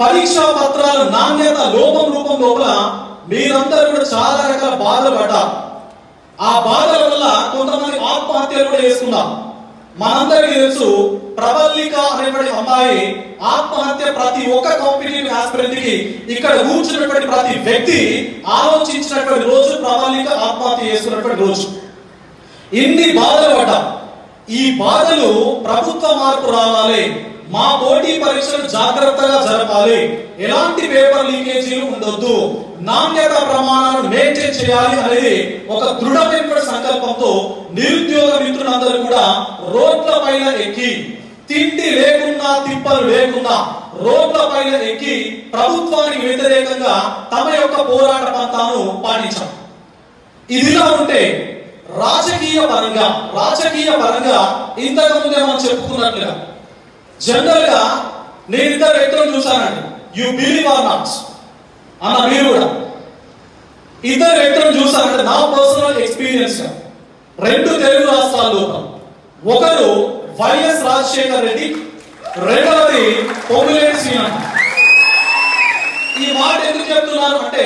పరీక్షా పత్రాల నాణ్యత లోపం రూపం లోపల మీరందరూ కూడా చాలా రకాల బాధలు పడ్డారు. ఆ బాధల వల్ల కొంతమంది ఆత్మహత్యలు కూడా చేసుకున్నాం మనందరికీ తెలుసు ప్రబల్లిక అనేటువంటి అమ్మాయి ఆత్మహత్య ప్రతి ఒక్క కంపెనీ ఆస్పత్రికి ఇక్కడ కూర్చున్నటువంటి ప్రతి వ్యక్తి ఆలోచించినటువంటి రోజు ప్రబల్లిక ఆత్మహత్య చేసుకున్నటువంటి రోజు. ఇన్ని బాధలు పడ్డాం. ఈ బాధలు ప్రభుత్వ మార్పు రావాలి. మా పోటీ పరీక్షలు జాగ్రత్తగా జరపాలి. ఎలాంటి పేపర్ లీకేజీలు ఉండొద్దు. నాణ్యత ప్రమాణాలను మెయింటైన్ చేయాలి అనేది ఒక దృఢమైన సంకల్పంతో నిరుద్యోగ మిత్రులందరూ కూడా రోడ్ల పైన ఎక్కి తిండి లేకున్నా తిప్పలు లేకున్నా రోడ్ల పైన ఎక్కి ప్రభుత్వానికి వ్యతిరేకంగా తమ యొక్క పోరాట పంతాను పాటించాం. ఇదిలా ఉంటే రాజకీయ పరంగా రాజకీయ పరంగా ఇంతకు ముందే మనం చెప్పుకున్నట్లుగా జనరల్గా నేను ఇద్దరు వ్యక్తులను చూశానండి. యు బిలీవ్ ఆర్ నాట్ అన్న మీరు కూడా. ఇద్దరు వ్యక్తులను చూశానంటే నా పర్సనల్ ఎక్స్పీరియన్స్ రెండు తెలుగు రాష్ట్రాల్లో ఒకరు వైఎస్ రాజశేఖర్ రెడ్డి రెండవది పొంగులేటి శ్రీనాథ్. ఈ మాట ఎందుకు చెప్తున్నాను అంటే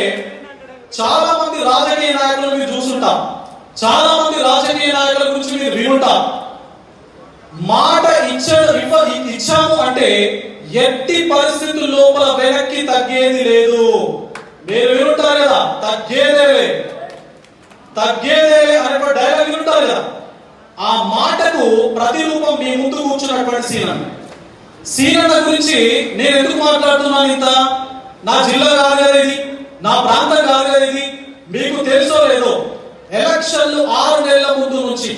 చాలా మంది రాజకీయ నాయకులను మీరు చూస్తుంటాం చాలా మంది రాజకీయ నాయకుల గురించి మీరు వినుంటాం మాట ఇచ్చాడు ఇచ్చాము అంటే ఎట్టి పరిస్థితుల లోపల వెనక్కి తగ్గేది లేదు. మీరు వినుంటారు కదా తగ్గేదే తగ్గేదే అనే డైలాగ్ వినుంటారు కదా. ఆ మాటకు ప్రతిరూపం మీ ముందు కూర్చున్నటువంటి సీనన్న సీనన్న గురించి నేను ఎందుకు మాట్లాడుతున్నాను ఇంత? నా జిల్లా కాదు ఇది నా ప్రాంతం కాదు ఇది మీకు తెలుసో లేదో? ఎలక్షన్లు ఆరు నెలల ముందు నుంచి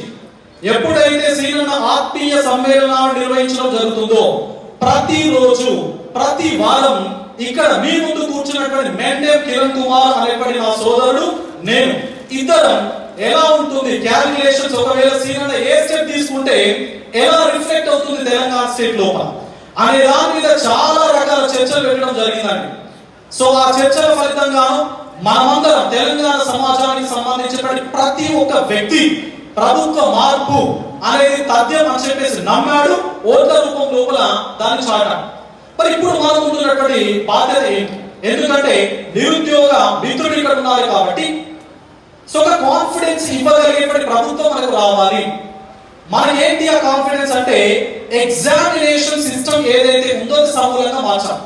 ఎప్పుడైతే సీనన్న ఆత్మీయ సమ్మేళనాలు నిర్వహించడం జరుగుతుందో ప్రతిరోజు ప్రతి వారం ఇక్కడ మీ ముందు కూర్చున్నటువంటి మెండే కిరణ్ కుమార్ అనేటువంటి నా సోదరుడు నేను ఇద్దరం ఎలా ఉంటుంది క్యాలిక్యులేషన్స్? ఒకవేళ సీనన్న ఏ స్టెప్ తీసుకుంటే ఎలా రిఫ్లెక్ట్ అవుతుంది తెలంగాణ స్టేట్ లోపల? అనే దాని మీద చాలా రకాల చర్చలు పెట్టడం జరిగిందండి. సో ఆ చర్చల ఫలితంగాను మనమందరం తెలంగాణ సమాజానికి ప్రతి ఒక్క వ్యక్తి ప్రభుత్వ మార్పు అనేది తథ్యం అని చెప్పేసి నమ్మాడు ఓట్ల రూపం లోపల దాన్ని చాటాడు. మరి ఇప్పుడు మన ఉంటున్నటువంటి బాధ్యత ఏంటి? ఎందుకంటే నిరుద్యోగ మిత్రుడు ఇక్కడ ఉన్నారు కాబట్టి సో ఒక కాన్ఫిడెన్స్ ఇవ్వగలిగేటువంటి ప్రభుత్వం మనకు రావాలి. మన ఏంటి ఆ కాన్ఫిడెన్స్ అంటే ఎగ్జామినేషన్ సిస్టమ్ ఏదైతే ఉందో సమూలంగా మార్చాలి.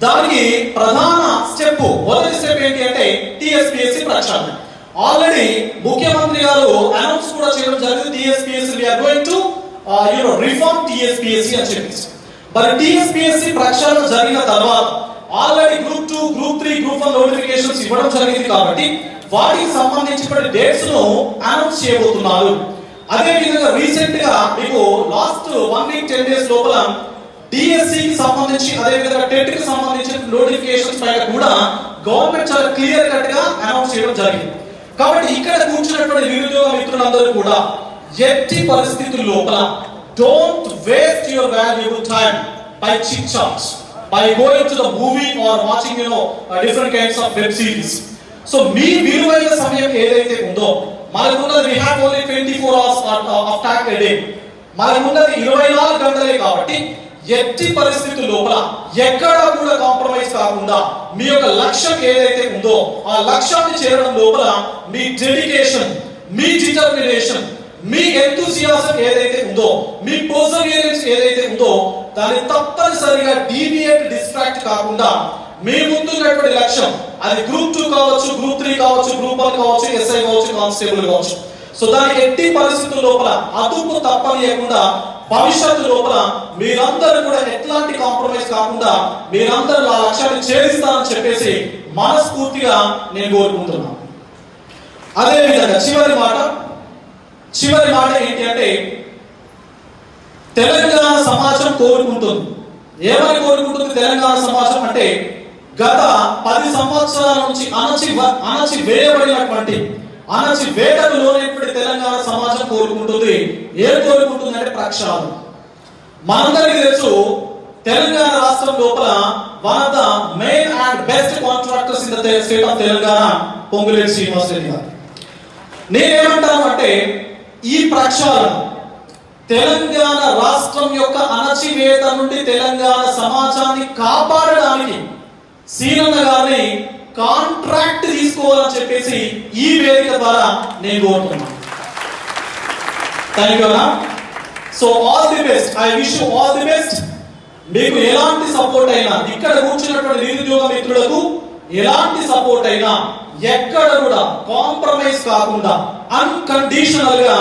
దానికి ప్రధాన స్టెప్ మొదటి స్టెప్ ఏంటి అంటే టిఎస్పిఎస్సి ప్రక్షాళన. ఆల్రెడీ ముఖ్యమంత్రి గారు అనౌన్స్ కూడా చేయడం జరిగింది TSPSC we are going to you know reform TSPSC అని చెప్పేసి. మరి టిఎస్పిఎస్సి ప్రక్షాళన జరిగిన తర్వాత already group two group three group one notifications ఇవ్వడం జరిగింది కాబట్టి వాటికి సంబంధించిన డేట్స్ను అనౌన్స్ చేయబోతున్నారు. అదే విధంగా రీసెంట్గా మీకు last one week ten days లోపల డిఎస్సి కి సంబంధించి అదే విధంగా టెట్కి సంబంధించిన నోటిఫికేషన్స్ పైన కూడా గవర్నమెంట్ చాలా క్లియర్ కట్గా అనౌన్స్ చేయడం జరిగింది. కాబట్టి ఇక్కడ కూర్చున్నటువంటి నిరుద్యోగ మిత్రులందరూ కూడా ఎట్టి పరిస్థితుల లోపల don't waste your valuable time by chit chats by going to the movie or watching you know different kinds of web series so మీ విలువైన సమయం ఏదైతే ఉందో మనకున్నది we have only 24 hours of talk a day మనకున్నది ఇరవై నాలుగు గంటలే కాబట్టి ఎట్టి పరిస్థితి లోపల ఎక్కడ కూడా కాంప్రమైజ్ కాకుండా మీ యొక్క లక్ష్యం ఏదైతే ఉందో ఆ లక్ష్యాన్ని చేరడం లోపల మీ డెడికేషన్ మీ డిటర్మినేషన్ మీ ఎంతూసియాసం ఏదైతే ఉందో మీ పర్సవియరెన్స్ ఏదైతే ఉందో దాన్ని తప్పనిసరిగా డీవియేట్ డిస్ట్రాక్ట్ కాకుండా మీ ముందున్నటువంటి లక్ష్యం అది గ్రూప్ టూ కావచ్చు గ్రూప్ త్రీ కావచ్చు గ్రూప్ వన్ కావచ్చు ఎస్ఐ కావచ్చు కానిస్టేబుల్ కావచ్చు. సో దానికి ఎట్టి పరిస్థితుల లోపల అదుపు తప్పనియకుండా భవిష్యత్తు లోపల మీరందరూ కూడా ఎట్లాంటి కాంప్రమైజ్ కాకుండా మీరందరూ ఆ లక్ష్యాన్ని ఛేదిస్తారని చెప్పేసి మనస్ఫూర్తిగా నేను కోరుకుంటున్నాను అదే విధంగా చివరి మాట చివరి మాట ఏంటి అంటే తెలంగాణ సమాజం కోరుకుంటుంది. ఏమని కోరుకుంటుంది తెలంగాణ సమాజం అంటే గత పది సంవత్సరాల నుంచి అణచి అణచి వేయబడినటువంటి అణచి వేటకు లోనైనటువంటి తెలంగాణ సమాజం కోరుకుంటుంది. ఏం కోరుకుంటుంది అంటే ప్రక్షాళన. మనందరికీ తెలుసు తెలంగాణ రాష్ట్రం లోపల one of the main and best contractors in the state of Telangana Ponguleti Srinivas Reddy garu. నేనేమంటాను అంటే ఈ ప్రక్షాళన తెలంగాణ రాష్ట్రం యొక్క అణచివేత నుండి తెలంగాణ సమాజాన్ని కాపాడడానికి సీనన్న గారిని కాంట్రాక్ట్ తీసుకోవాలని చెప్పేసి ఈ వేదిక ద్వారా నేను కోరుతున్నాను. Thank you so all the best I wish all the best మీకు ఎలాంటి సపోర్ట్ అయినా ఇక్కడ కూర్చున్నటువంటి నిరుద్యోగ మిత్రులకు ఎలాంటి సపోర్ట్ అయినా ఎక్కడ కూడా కాంప్రమైజ్ కాకుండా అన్కండిషనల్గా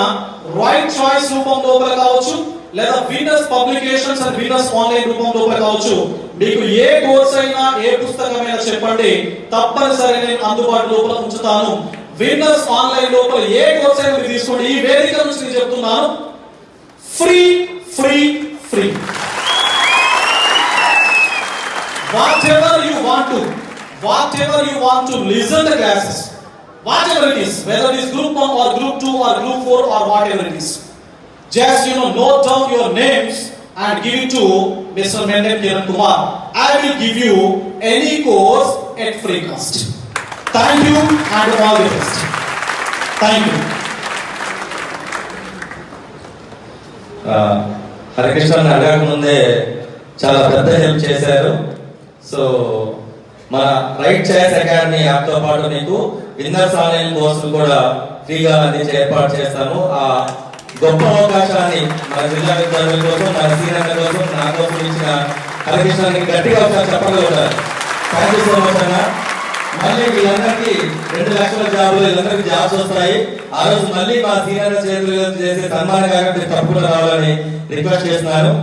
రైట్ చాయిస్ రూపం లోపల కావచ్చు లేదా Venus publications and Venus online రూపం లోపల కావచ్చు మీకు ఏ కోర్స్ అయినా ఏ పుస్తకమైనా చెప్పండి తప్పనిసరి నేను అందుబాటు లోపల ఉంచుతాను. విన్నర్స్ ఆన్లైన్ లోపల ఏ కోర్స్ అయినా మీరు తీసుకోండి ఈ వేదిక నుంచి నేను చెప్తున్నాను free free free whatever you want to, whatever you want to listen the classes, whatever it is, whether it is group 1 or group 2 or group 4 or whatever it is. Just you know, note down your names and give it to Mr. Mendel Kiran Kumar. I will give you any course at free cost. Thank you and all the best thank you Harikrishna అడగక ముందే చాలా పెద్ద help చేశారు. So మన right choice academy యాప్తో పాటు నీకు winners online కోర్సులు కూడా ఫ్రీగా అందించి ఏర్పాటు చేస్తాము. ఆ గొప్ప అవకాశాన్ని మన జిల్లా విద్యార్థుల కోసం మన సీనియర్ల కోసం నా కోసం ఇచ్చిన హరికృష్ణ గట్టిగా ఒకసారి చెప్పగలుగుతారు. థ్యాంక్ యూ సో మచ్ అన్న. మళ్ళీ వీళ్ళందరికీ రెండు లక్షల జాబులు వీళ్ళందరికీ జాబ్స్ వస్తాయి. ఆ రోజు మళ్ళీ మా సీనియర్ చేతులు చేసే సన్మాన కార్యక్రమం తప్పకుండా రావాలని రిక్వెస్ట్ చేస్తున్నారు